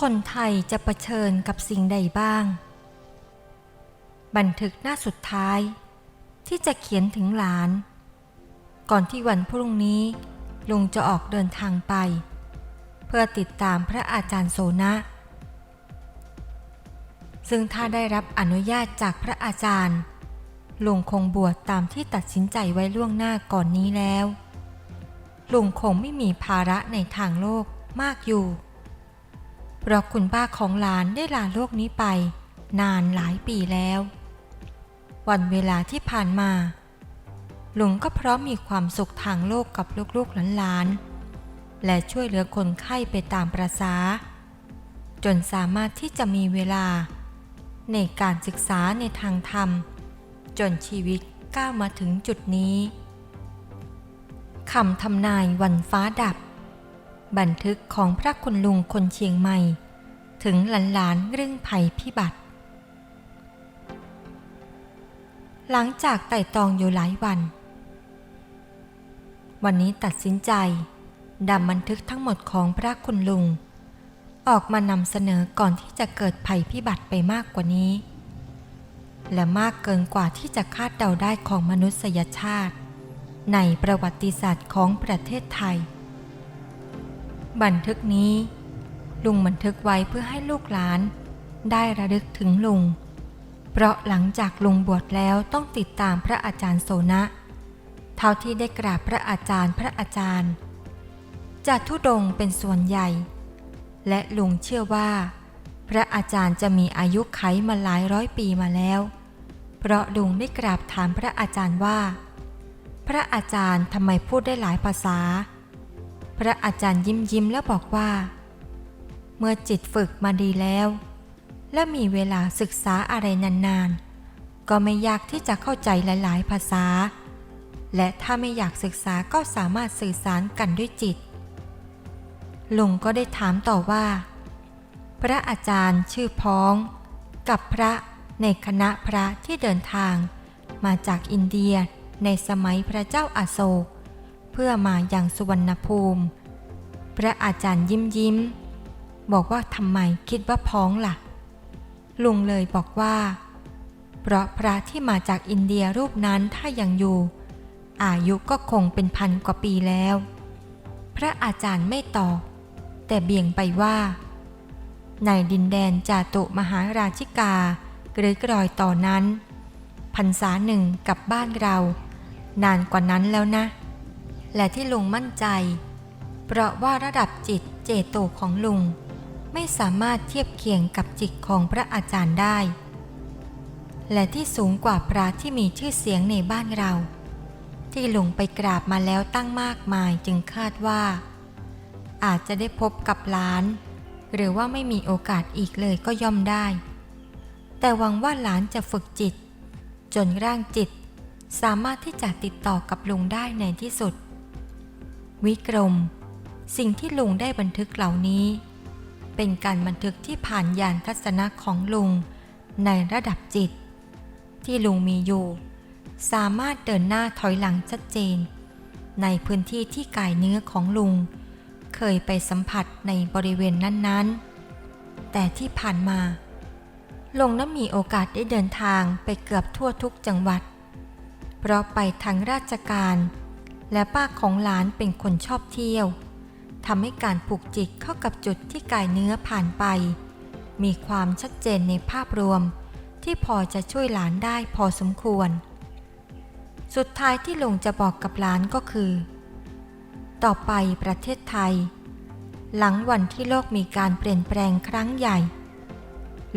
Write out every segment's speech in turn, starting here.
คนไทยจะะเผชิญกับสิ่งใดบ้าง บันทึกหน้าสุดท้าย ที่จะเขียนถึงหลาน ก่อนที่วันพรุ่งนี้ ลุงจะออกเดินทางไป เพื่อติดตามพระอาจารย์โสนะ ซึ่งถ้าได้รับอนุญาตจากพระอาจารย์ ลุงคงบวชตามที่ตัดสินใจไว้ล่วงหน้าก่อนนี้แล้ว ลุงคงไม่มีภาระในทางโลกมากอยู่ เพราะคุณป้าของหลานได้ลาโลกนี้ไป นานหลายปีแล้ว วันเวลาที่ผ่านมาลุงก็พราะมีความสุขทางโลกกับลูกๆหลานๆ และช่วยเหลือคนไข้ไปตามประษา จนสามารถที่จะมีเวลา ในการศึกษาในทางธรรม จนชีวิตก้าวมาถึงจุดนี้คำทำนายวันฟ้าดับ บันทึกของพระคุณลุงคนเชียงใหม่ ถึงหลานๆเรื่องภัยพิบัติ หลังจากไต่ตองอยู่หลายวัน วันนี้ตัดสินใจดำบันทึกทั้งหมดของพระคุณลุง ออกมานำเสนอก่อนที่จะเกิดภัยพิบัติไปมากกว่านี้ และมากเกินกว่าที่จะคาดเดาได้ของมนุษยชาติ ในประวัติศาสตร์ของประเทศไทย บันทึกนี้ ลุงบันทึกไว้เพื่อให้ลูกหลาน ได้ระลึกถึงลุง เพราะหลังจากลุงบวชแล้วต้องติดตามพระอาจารย์โสนะ เท่าที่ได้กราบพระอาจารย์พระอาจารย์ จะทุดงเป็นส่วนใหญ่ และลุงเชื่อว่า พระอาจารย์จะมีอายุไขมาหลายร้อยปีมาแล้ว เพราะลุงได้กราบถามพระอาจารย์ว่า พระอาจารย์ทำไมพูดได้หลายภาษา พระอาจารย์ยิ้มยิ้มแล้วบอกว่า เมื่อจิตฝึกมาดีแล้ว และมีเวลาศึกษาอะไรนานๆ ก็ไม่ยากที่จะเข้าใจหลาย ๆ ภาษา และถ้าไม่อยากศึกษาก็สามารถสื่อสารกันด้วยจิต ลุงก็ได้ถามต่อว่า พระอาจารย์ชื่อพ้อง กับพระในคณะพระที่เดินทาง มาจากอินเดียในสมัยพระเจ้าอาโศก เพื่อมาอย่างสุวรรณภูมิ พระอาจารย์ยิ้มยิ้ม บอกว่าทำไมคิดว่าพ้องล่ะ ลุงเลยบอกว่า เพราะพระที่มาจากอินเดียรูปนั้นถ้ายังอยู่ อายุก็คงเป็นพันกว่าปีแล้ว พระอาจารย์ไม่ตอบ แต่เบี่ยงไปว่า ในดินแดนจาตุมหาราชิกาหรือกรอยต่อนนั้นพรรษาหนึ่งกับบ้านเรา นานกว่านั้นแล้วนะ และที่ลุงมั่นใจ เพราะว่าระดับจิตเจโตของลุง ไม่สามารถเทียบเคียงกับจิตของพระอาจารย์ได้ และที่สูงกว่าพระที่มีชื่อเสียงในบ้านเรา ที่ลุงไปกราบมาแล้วตั้งมากมายจึงคาดว่า อาจจะได้พบกับหลาน หรือว่าไม่มีโอกาสอีกเลยก็ย่อมได้ แต่หวังว่าหลานจะฝึกจิต จนร่างจิตสามารถที่จะติดต่อกับลุงได้ในที่สุด วิกรม สิ่งที่ลุงได้บันทึกเหล่านี้ เป็นการบันทึกที่ผ่านยานทัศนะของลุงในระดับจิต ที่ลุงมีอยู่ สามารถเดินหน้าถอยหลังชัดเจน ในพื้นที่ที่กายเนื้อของลุง เคยไปสัมผัสในบริเวณนั้นๆ แต่ที่ผ่านมาลุงนั้นมีโอกาสได้เดินทางไปเกือบทั่วทุกจังหวัด เพราะไปทางราชการ และป้าของหลานเป็นคนชอบเที่ยวทำให้การผูกจิตเข้ากับจุดที่กายเนื้อผ่านไป มีความชัดเจนในภาพรวม ที่พอจะช่วยหลานได้พอสมควร สุดท้ายที่ลุงจะบอกกับหลานก็คือ ต่อไปประเทศไทย หลังวันที่โลกมีการเปลี่ยนแปลงครั้งใหญ่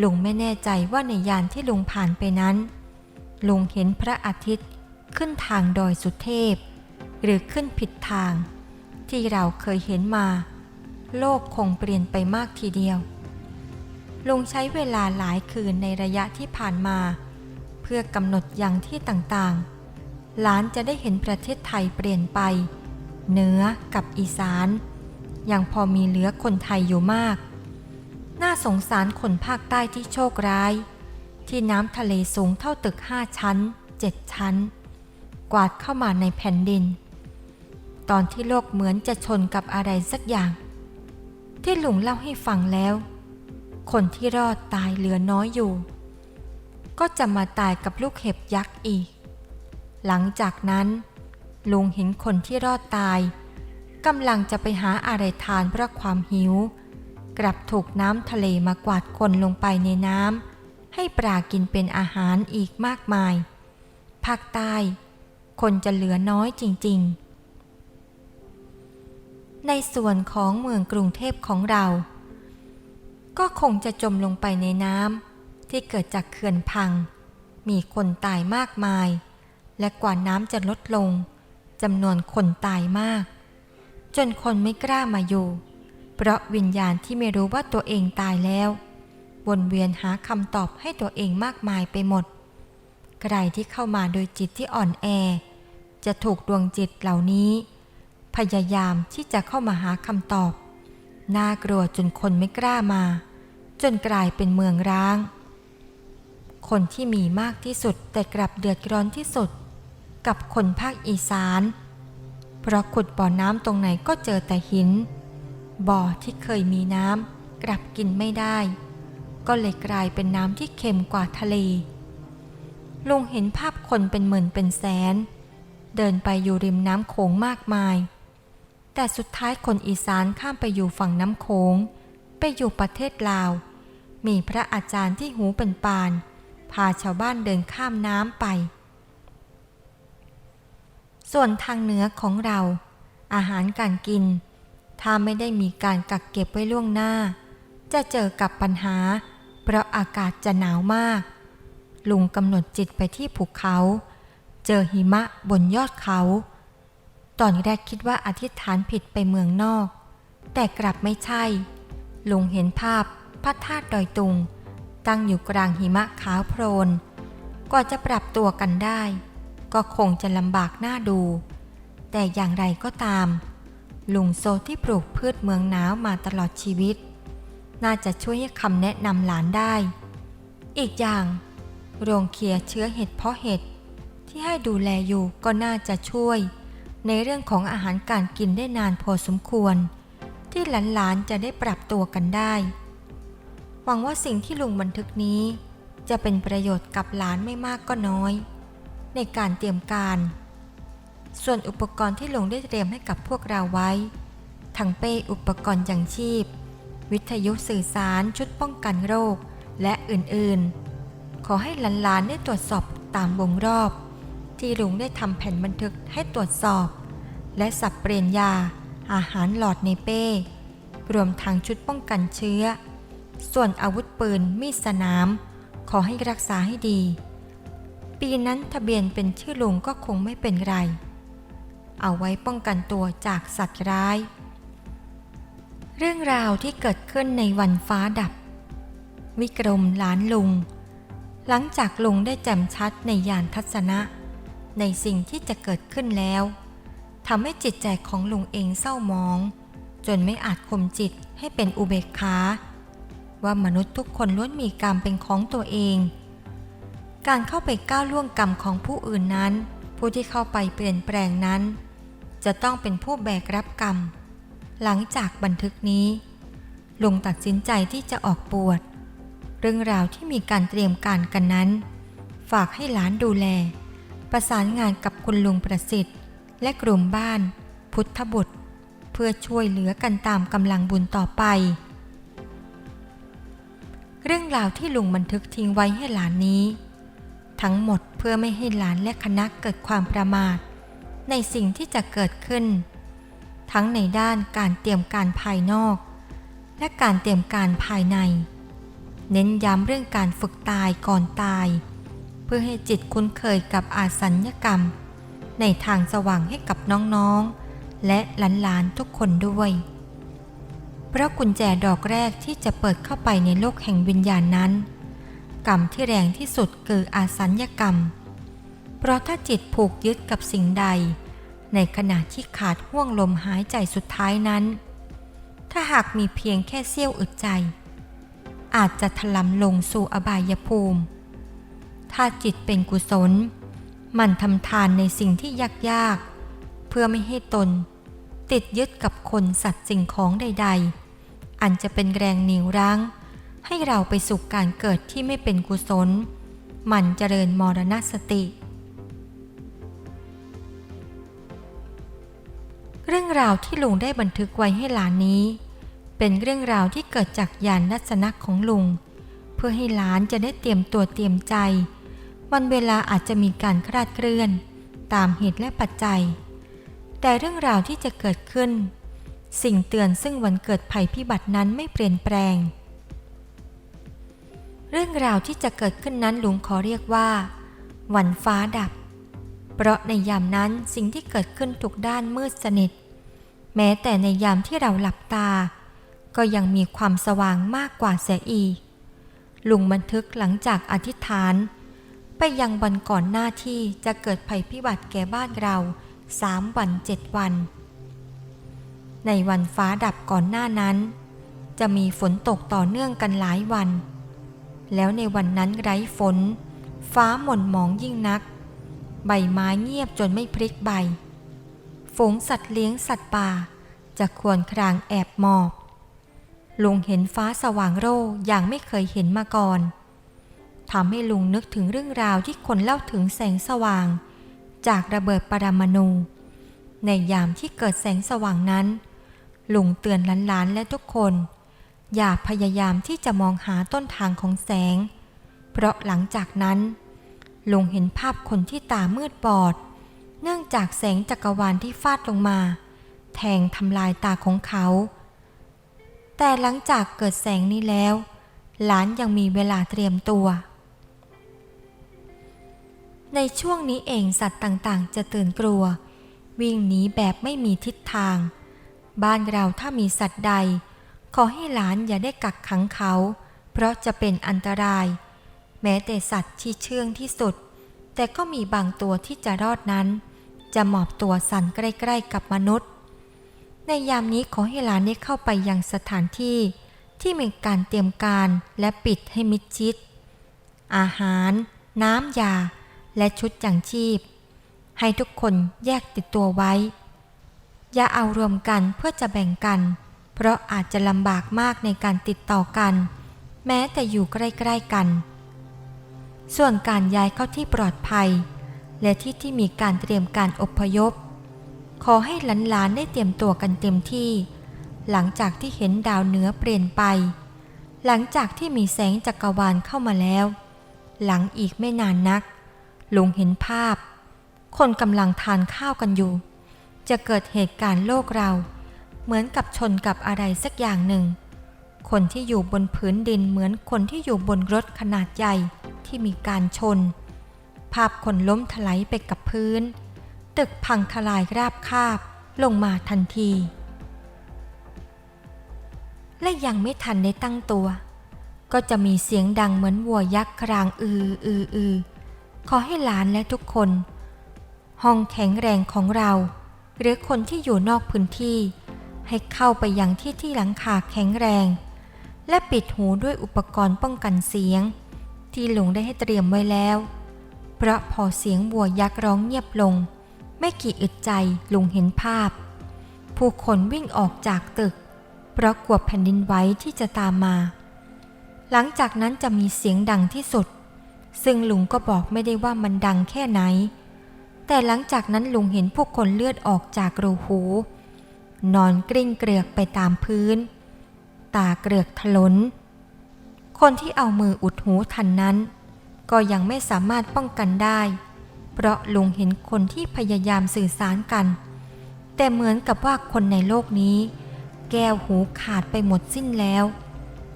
ลุงไม่แน่ใจว่าในยานที่ลุงผ่านไปนั้น ลุงเห็นพระอาทิตย์ขึ้นทางดอยสุเทพ หรือขึ้นผิดทาง ที่เราเคยเห็นมา โลกคงเปลี่ยนไปมากทีเดียว ลุงใช้เวลาหลายคืนในระยะที่ผ่านมา เพื่อกำหนดอย่างที่ต่างๆ หลานจะได้เห็นประเทศไทยเปลี่ยนไป เหนือกับอีสานยังพอมีเหลือคนไทยอยู่มาก น่าสงสารคนภาคใต้ที่โชคร้าย ที่น้ำทะเลสูงเท่าตึกห้าชั้นเจ็ดชั้น กวาดเข้ามาในแผ่นดิน ตอนที่โลกเหมือนจะชนกับอะไรสักอย่าง ที่ลุงเล่าให้ฟังแล้ว คนที่รอดตายเหลือน้อยอยู่ ก็จะมาตายกับลูกเห็บยักษ์อีก หลังจากนั้นลุงเห็นคนที่รอดตายกำลังจะไปหาอะไรทานเพราะความหิว กลับถูกน้ำทะเลมากวาดคนลงไปในน้ำให้ปลากินเป็นอาหารอีกมากมาย ภาคใต้ คนจะเหลือน้อยจริง ๆ ในส่วนของเมืองกรุงเทพของเรา ก็คงจะจมลงไปในน้ำที่เกิดจากเขื่อนพัง มีคนตายมากมาย และกว่าน้ำจะลดลงจำนวนคนตายมาก จนคนไม่กล้ามาอยู่ เพราะวิญญาณที่ไม่รู้ว่าตัวเองตายแล้ววนเวียนหาคำตอบให้ตัวเองมากมายไปหมด ใครที่เข้ามาโดยจิตที่อ่อนแอ จะถูกดวงจิตเหล่านี้ พยายามที่จะเข้ามาหาคำตอบ น่ากลัวจนคนไม่กล้ามา จนกลายเป็นเมืองร้าง คนที่มีมากที่สุดแต่กลับเดือดร้อนที่สุด กับคนภาคอีสาน เพราะขุดบ่อน้ำตรงไหนก็เจอแต่หิน บ่อที่เคยมีน้ำกลับกินไม่ได้ ก็เลยกลายเป็นน้ำที่เค็มกว่าทะเลลุงเห็นภาพคนเป็นหมื่นเป็นแสน เดินไปอยู่ริมน้ำโขงมากมาย แต่สุดท้ายคนอีสานข้ามไปอยู่ฝั่งน้ำโขง ไปอยู่ประเทศลาว มีพระอาจารย์ที่หูเป็นปาน พาชาวบ้านเดินข้ามน้ำไป ส่วนทางเหนือของเรา อาหารการกิน ถ้าไม่ได้มีการกักเก็บไว้ล่วงหน้า จะเจอกับปัญหา เพราะอากาศจะหนาวมาก ลุงกำหนดจิตไปที่ภูเขา เจอหิมะบนยอดเขา ตอนแรกคิดว่าอธิษฐานผิดไปเมืองนอก แต่กลับไม่ใช่ ลุงเห็นภาพพระธาตุดอยตุง ตั้งอยู่กลางหิมะขาวโพลนกว่าจะปรับตัวกันได้ ก็คงจะลำบากหน้าดู แต่อย่างไรก็ตาม ลุงโซที่ปลูกพืชเมืองหนาวมาตลอดชีวิต น่าจะช่วยให้คำแนะนำหลานได้ อีกอย่าง โรงเคลียเชื้อเห็ดเพาะเห็ดที่ให้ดูแลอยู่ก็น่าจะช่วย ในเรื่องของอาหารการกินได้นานพอสมควร ที่หลานๆจะได้ปรับตัวกันได้ หวังว่าสิ่งที่ลุงบันทึกนี้ จะเป็นประโยชน์กับหลานไม่มากก็น้อย ในการเตรียมการ ส่วนอุปกรณ์ที่ลุงได้เตรียมให้กับพวกเราไว้ ทั้งเป้อุปกรณ์ยังชีพ วิทยุสื่อสารชุดป้องกันโรคและอื่นๆ ขอให้หลานๆได้ตรวจสอบตามวงรอบที่ลุงได้ทำแผ่นบันทึกให้ตรวจสอบ และสับเปลี่ยนยา อาหารหลอดในเป้ รวมทางชุดป้องกันเชื้อ ส่วนอาวุธปืนมีดสนาม ขอให้รักษาให้ดี ปีนั้นทะเบียนเป็นชื่อลุงก็คงไม่เป็นไร เอาไว้ป้องกันตัวจากสัตว์ร้าย เรื่องราวที่เกิดขึ้นในวันฟ้าดับ วิกรมหลานลุง หลังจากลุงได้แจ่มชัดในยานทัศนะ ในสิ่งที่จะเกิดขึ้นแล้ว ทำให้จิตใจของลุงเองเศร้าหมอง จนไม่อาจข่มจิตให้เป็นอุเบกขาว่ามนุษย์ทุกคนล้วนมีกรรมเป็นของตัวเอง การเข้าไปก้าวล่วงกรรมของผู้อื่นนั้น ผู้ที่เข้าไปเปลี่ยนแปลงนั้น จะต้องเป็นผู้แบกรับกรรม หลังจากบันทึกนี้ ลุงตัดสินใจที่จะออกปวดเรื่องราวที่มีการเตรียมการกันนั้น ฝากให้หลานดูแล ประสานงานกับคุณลุงประสิทธิ์ และกลุ่มบ้าน พุทธบุตร เพื่อช่วยเหลือกันตามกำลังบุญต่อไป เรื่องราวที่ลุงบันทึกทิ้งไว้ให้หลานนี้ ทั้งหมดเพื่อไม่ให้หลานและคณะเกิดความประมาท ในสิ่งที่จะเกิดขึ้น ทั้งในด้านการเตรียมการภายนอก และการเตรียมการภายใน เน้นย้ำเรื่องการฝึกตายก่อนตาย เพื่อให้จิตคุ้นเคยกับอาสัญญกรรม ในทางสว่างให้กับน้องๆ และหลานๆทุกคนด้วย เพราะกุญแจดอกแรกที่จะเปิดเข้าไปในโลกแห่งวิญญาณนั้น กรรมที่แรงที่สุดคืออาสัญญกรรม เพราะถ้าจิตผูกยึดกับสิ่งใด ในขณะที่ขาดห่วงลมหายใจสุดท้ายนั้น ถ้าหากมีเพียงแค่เสี้ยวอึดใจ อาจจะถลำลงสู่อบายภูมิ ถ้าจิตเป็นกุศล มันทำทานในสิ่งที่ยากๆ เพื่อไม่ให้ตน ติดยึดกับคนสัตว์สิ่งของใด ๆ อันจะเป็นแรงเหนียวรั้ง ให้เราไปสู่การเกิดที่ไม่เป็นกุศล มันเจริญมรณสติ เรื่องราวที่ลุงได้บันทึกไว้ให้หลานนี้ เป็นเรื่องราวที่เกิดจากญาณนัสนักของลุง เพื่อให้หลานจะได้เตรียมตัวเตรียมใจ วันเวลาอาจจะมีการคลาดเคลื่อน ตามเหตุและปัจจัย แต่เรื่องราวที่จะเกิดขึ้น สิ่งเตือนซึ่งวันเกิดภัยพิบัตินั้นไม่เปลี่ยนแปลง เรื่องราวที่จะเกิดขึ้นนั้นหลุงขอเรียกว่า วันฟ้าดับ เพราะในยามนั้นสิ่งที่เกิดขึ้นทุกด้านมืดสนิท แม้แต่ในยามที่เราหลับตา ก็ยังมีความสว่างมากกว่าเสียอีกลุงบันทึกหลังจากอธิษฐาน ไปยังวันก่อนหน้าที่จะเกิดภัยพิบัติแก่บ้านเราสามวันเจ็ดวัน ในวันฟ้าดับก่อนหน้านั้น จะมีฝนตกต่อเนื่องกันหลายวัน แล้วในวันนั้นไร้ฝน ฟ้าหม่นหมองยิ่งนัก ใบไม้เงียบจนไม่พลิกใบ ฝูงสัตว์เลี้ยงสัตว์ป่า จะควรครางแอบหมอบลุงเห็นฟ้าสว่างโร่อย่างไม่เคยเห็นมาก่อน ทำให้ลุงนึกถึงเรื่องราวที่คนเล่าถึงแสงสว่าง จากระเบิดปรมาณูในยามที่เกิดแสงสว่างนั้น ลุงเตือนหลานๆและทุกคน อย่าพยายามที่จะมองหาต้นทางของแสง เพราะหลังจากนั้น ลุงเห็นภาพคนที่ตามืดบอด เนื่องจากแสงจักรวาลที่ฟาดลงมา แทงทำลายตาของเขา แต่หลังจากเกิดแสงนี้แล้ว หลานยังมีเวลาเตรียมตัว ในช่วงนี้เองสัตว์ต่างๆ จะตื่นกลัว วิ่งหนีแบบไม่มีทิศทาง บ้านเราถ้ามีสัตว์ใด ขอให้หลานอย่าได้กักขังเขา เพราะจะเป็นอันตราย แม้แต่สัตว์ที่เชื่องที่สุด แต่ก็มีบางตัวที่จะรอดนั้น จะหมอบตัวสั่นใกล้ๆกับมนุษย์ ในยามนี้ขอให้หลานได้เข้าไปยังสถานที่ที่มีการเตรียมการและปิดให้มิดชิด อาหาร น้ำยา และชุดจังชีพ ให้ทุกคนแยกติดตัวไว้ อย่าเอารวมกันเพื่อจะแบ่งกัน เพราะอาจจะลำบากมากในการติดต่อกัน แม้แต่อยู่ใกล้ๆกัน ส่วนการย้ายเข้าที่ปลอดภัย และที่ที่มีการเตรียมการอพยพ ขอให้หลานๆได้เตรียมตัวกันเต็มที่ หลังจากที่เห็นดาวเหนือเปลี่ยนไป หลังจากที่มีแสงจักรวาลเข้ามาแล้ว หลังอีกไม่นานนัก ลุงเห็นภาพ คนกำลังทานข้าวกันอยู่ จะเกิดเหตุการณ์โลกเรา เหมือนกับชนกับอะไรสักอย่างหนึ่ง คนที่อยู่บนพื้นดินเหมือนคนที่อยู่บนรถขนาดใหญ่ที่มีการชน ภาพคนล้มถลายไปกับพื้น ตึกพังทลายราบคาบลงมาทันที และยังไม่ทันได้ตั้งตัว ก็จะมีเสียงดังเหมือนวัวยักษ์ครางอืออืออือ ขอให้หลานและทุกคน ห้องแข็งแรงของเรา หรือคนที่อยู่นอกพื้นที่ ให้เข้าไปยังที่ที่หลังคาแข็งแรง และปิดหูด้วยอุปกรณ์ป้องกันเสียง ที่ลุงได้ให้เตรียมไว้แล้ว เพราะพอเสียงวัวยักษ์ร้องเงียบลง ไม่กี่อึดใจลุงเห็นภาพ ผู้คนวิ่งออกจากตึก เพราะกลัวแผ่นดินไหวที่จะตามมา หลังจากนั้นจะมีเสียงดังที่สุด ซึ่งลุงก็บอกไม่ได้ว่ามันดังแค่ไหน แต่หลังจากนั้นลุงเห็นผู้คนเลือดออกจากรูหู นอนกลิ้งเกลือกไปตามพื้น ตาเกลือกถลน คนที่เอามืออุดหูทันนั้น ก็ยังไม่สามารถป้องกันได้ เพราะลุงเห็นคนที่พยายามสื่อสารกัน แต่เหมือนกับว่าคนในโลกนี้ แก้วหูขาดไปหมดสิ้นแล้ว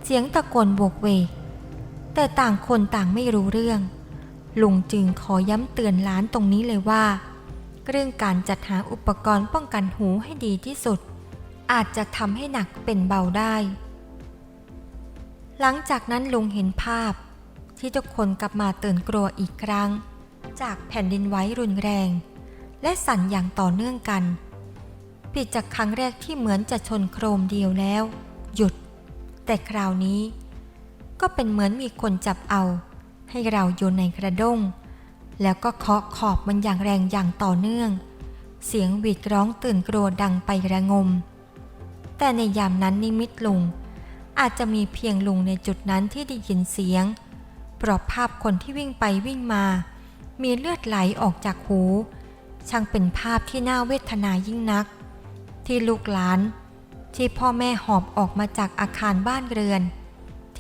เสียงตะโกนโบกเวก แต่ต่างคนต่างไม่รู้เรื่อง ลุงจึงขอย้ำเตือนหลานตรงนี้เลยว่า เรื่องการจัดหาอุปกรณ์ป้องกันหูให้ดีที่สุด อาจจะทำให้หนักเป็นเบาได้ หลังจากนั้นลุงเห็นภาพ ที่ทุกคนกลับมาตื่นกลัวอีกครั้ง จากแผ่นดินไหวรุนแรง และสั่นอย่างต่อเนื่องกันปิดจากครั้งแรกที่เหมือนจะชนโครมเดียวแล้ว หยุด แต่คราวนี้ ก็เป็นเหมือนมีคนจับเอา ให้เราอยู่ในกระด้ง แล้วก็เคาะขอบมันอย่างแรงอย่างต่อเนื่อง เสียงหวีดร้องตื่นกลัวดังไประงม แต่ในยามนั้นนิมิตลุง อาจจะมีเพียงลุงในจุดนั้นที่ได้ยินเสียงเพราะภาพคนที่วิ่งไปวิ่งมา มีเลือดไหลออกจากหูช่างเป็นภาพที่น่าเวทนายิ่งนัก ที่ลูกหลาน ที่พ่อแม่หอบออกมาจากอาคารบ้านเรือน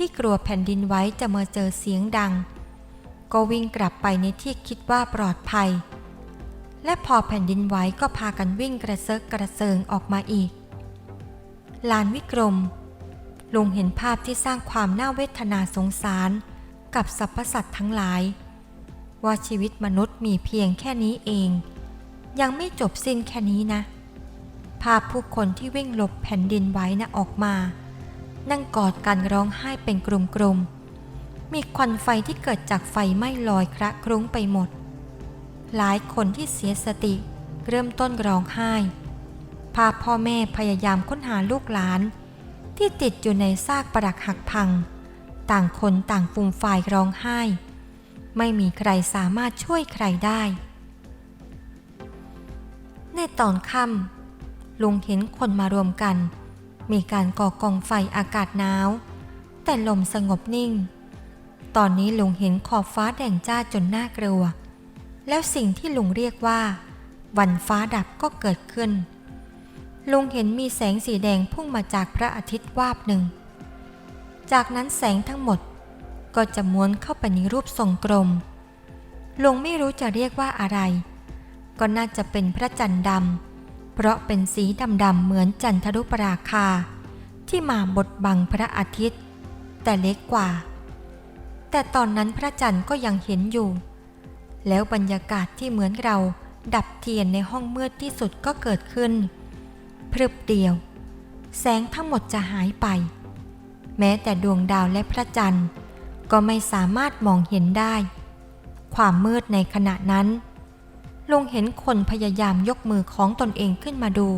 ที่กลัวแผ่นดินไหว้จะมาเจอเสียงดัง ก็วิ่งกลับไปในที่คิดว่าปลอดภัย และพอแผ่นดินไหวก็พากันวิ่งกระเซิกกระเซิงออกมาอีก ลานวิกรม ลุงเห็นภาพที่สร้างความน่าเวทนาสงสารกับสรรพสัตว์ทั้งหลาย ว่าชีวิตมนุษย์มีเพียงแค่นี้เอง ยังไม่จบสิ้นแค่นี้นะ ภาพผู้คนที่วิ่งหลบแผ่นดินไหว้นะออกมา นั่งกอดกันร้องไห้เป็นกลุ่มๆ มีควันไฟที่เกิดจากไฟไหม้ลอยคระครุ้งไปหมด หลายคนที่เสียสติเริ่มต้นร้องไห้ภาพพ่อแม่พยายามค้นหาลูกหลาน ที่ติดอยู่ในซากปรักหักพัง ต่างคนต่างฟูมฝ่ายร้องไห้ ไม่มีใครสามารถช่วยใครได้ ในตอนค่ำลุงเห็นคนมารวมกัน มีการก่อกองไฟอากาศหนาว แต่ลมสงบนิ่ง ตอนนี้ลุงเห็นขอบฟ้าแดงจ้าจนน่ากลัว แล้วสิ่งที่ลุงเรียกว่า วันฟ้าดับก็เกิดขึ้น ลุงเห็นมีแสงสีแดงพุ่งมาจากพระอาทิตย์วาบหนึ่ง จากนั้นแสงทั้งหมดก็จะม้วนเข้าไปในรูปทรงกลม ลุงไม่รู้จะเรียกว่าอะไร ก็น่าจะเป็นพระจันทร์ดำ เพราะเป็นสีดำๆเหมือนจันทรุปราคา ที่มาบดบังพระอาทิตย์ แต่เล็กกว่า แต่ตอนนั้นพระจันทร์ก็ยังเห็นอยู่ แล้วบรรยากาศที่เหมือนเราดับเทียนในห้องมืดที่สุดก็เกิดขึ้น พรึบเดียว แสงทั้งหมดจะหายไป แม้แต่ดวงดาวและพระจันทร์ ก็ไม่สามารถมองเห็นได้ ความมืดในขณะนั้น ลุงเห็นคนพยายามยกมือของตนเองขึ้นมาดู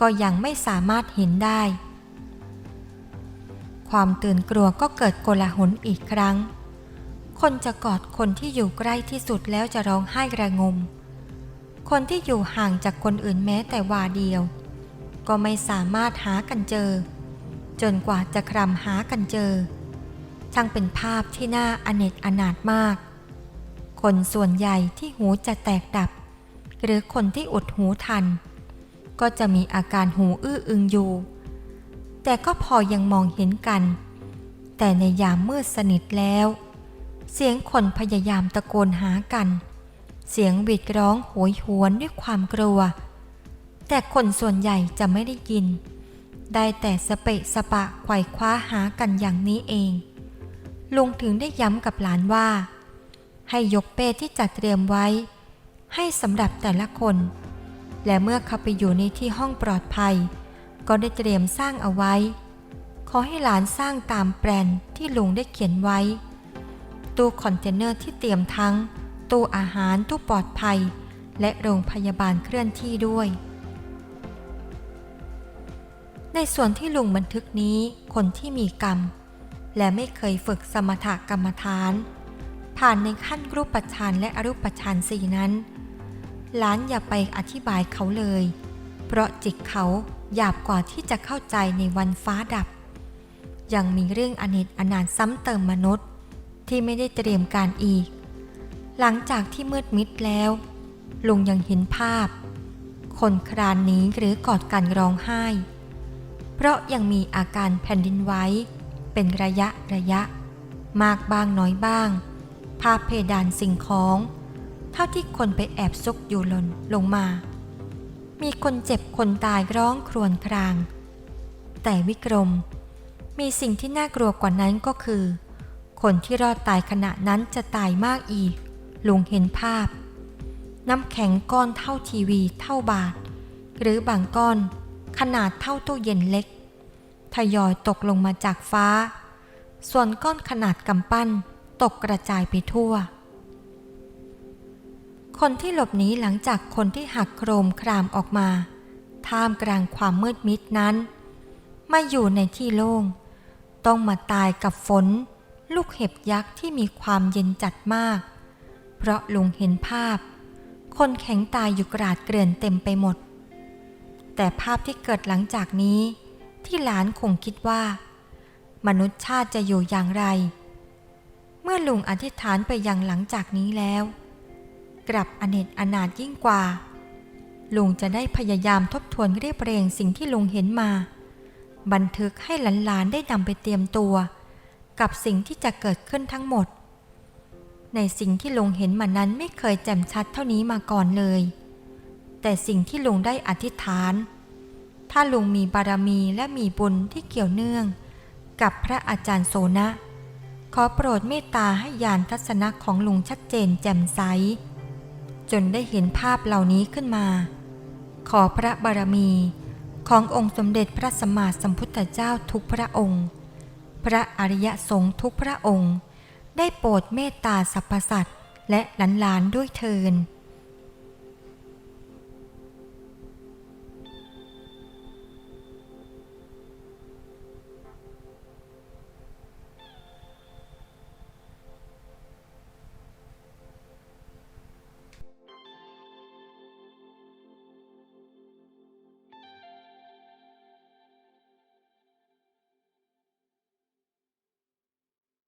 ก็ยังไม่สามารถเห็นได้ ความตื่นกลัวก็เกิดโกลาหลอีกครั้ง คนจะกอดคนที่อยู่ใกล้ที่สุดแล้วจะร้องไห้ระงม คนที่อยู่ห่างจากคนอื่นแม้แต่วาเดียว ก็ไม่สามารถหากันเจอ จนกว่าจะคลำหากันเจอ ช่างเป็นภาพที่น่าอเนจอนาถมาก คนส่วนใหญ่ที่หูจะแตกดับ หรือคนที่อุดหูทัน ก็จะมีอาการหูอื้ออึงอยู่ แต่ก็พอยังมองเห็นกัน แต่ในยามมืดสนิทแล้ว เสียงคนพยายามตะโกนหากัน เสียงหวีดร้องโหยหวนด้วยความกลัว แต่คนส่วนใหญ่จะไม่ได้ยิน ได้แต่สเปะสปะไขว่คว้าหากันอย่างนี้เอง ลุงถึงได้ย้ำกับหลานว่า ให้ยกเป้ที่จัดเตรียมไว้ ให้สำหรับแต่ละคน และเมื่อเข้าไปอยู่ในที่ห้องปลอดภัย ก็ได้เตรียมสร้างเอาไว้ ขอให้หลานสร้างตามแปลนที่ลุงได้เขียนไว้ ตู้คอนเทนเนอร์ที่เตรียมทั้ง ตู้อาหารตู้ปลอดภัย และโรงพยาบาลเคลื่อนที่ด้วย ในส่วนที่ลุงบันทึกนี้คนที่มีกรรม และไม่เคยฝึกสมถกรรมฐาน ผ่านในขั้นรูปฌานและอรูปฌานสี่นั้นหลานอย่าไปอธิบายเขาเลย เพราะจิตเขาหยาบกว่าที่จะเข้าใจในวันฟ้าดับ ยังมีเรื่องอเนจอนาถซ้ำเติมมนุษย์ ที่ไม่ได้เตรียมการอีก หลังจากที่มืดมิดแล้ว ลุงยังเห็นภาพ คนครานหนี้หรือกอดกันร้องไห้ เพราะยังมีอาการแผ่นดินไหวเป็นระยะระยะ มากบ้างน้อยบ้าง ภาพเพดานสิ่งของ เท่าที่คนไปแอบซุกอยู่หล่นลงมา มีคนเจ็บคนตายร้องครวญคราง แต่วิกรม มีสิ่งที่น่ากลัวกว่านั้นก็คือ คนที่รอดตายขณะนั้นจะตายมากอีก ลุงเห็นภาพ น้ำแข็งก้อนเท่าทีวีเท่าบาท หรือบางก้อน ขนาดเท่าตู้เย็นเล็กทยอยตกลงมาจากฟ้า ส่วนก้อนขนาดกำปั้น ตกกระจายไปทั่ว คนที่หลบหนีหลังจากคนที่หักโครมครามออกมา ท่ามกลางความมืดมิดนั้น มาอยู่ในที่โล่ง ต้องมาตายกับฝน ลูกเห็บยักษ์ที่มีความเย็นจัดมาก เพราะลุงเห็นภาพ คนแข็งตายอยู่กราดเกลื่อนเต็มไปหมด แต่ภาพที่เกิดหลังจากนี้ ที่หลานคงคิดว่า มนุษย์ชาติจะอยู่อย่างไร เมื่อลุงอธิษฐานไปยังหลังจากนี้แล้ว กลับอเนจอนาถยิ่งกว่า ลุงจะได้พยายามทบทวนเรียบเรียงสิ่งที่ลุงเห็นมา บันทึกให้หลานๆได้นำไปเตรียมตัว กับสิ่งที่จะเกิดขึ้นทั้งหมด ในสิ่งที่ลุงเห็นมานั้นไม่เคยแจ่มชัดเท่านี้มาก่อนเลย แต่สิ่งที่ลุงได้อธิษฐาน ถ้าลุงมีบารมีและมีบุญที่เกี่ยวเนื่อง กับพระอาจารย์โสนะ ขอโปรดเมตตาให้ญาณทัศนะของลุงชัดเจนแจ่มใส จนได้เห็นภาพเหล่านี้ขึ้นมา ขอพระบารมีขององค์สมเด็จพระสัมมาสัมพุทธเจ้าทุกพระองค์ พระอริยสงฆ์ทุกพระองค์ ได้โปรดเมตตาสรรพสัตว์และหลานๆด้วยเทิน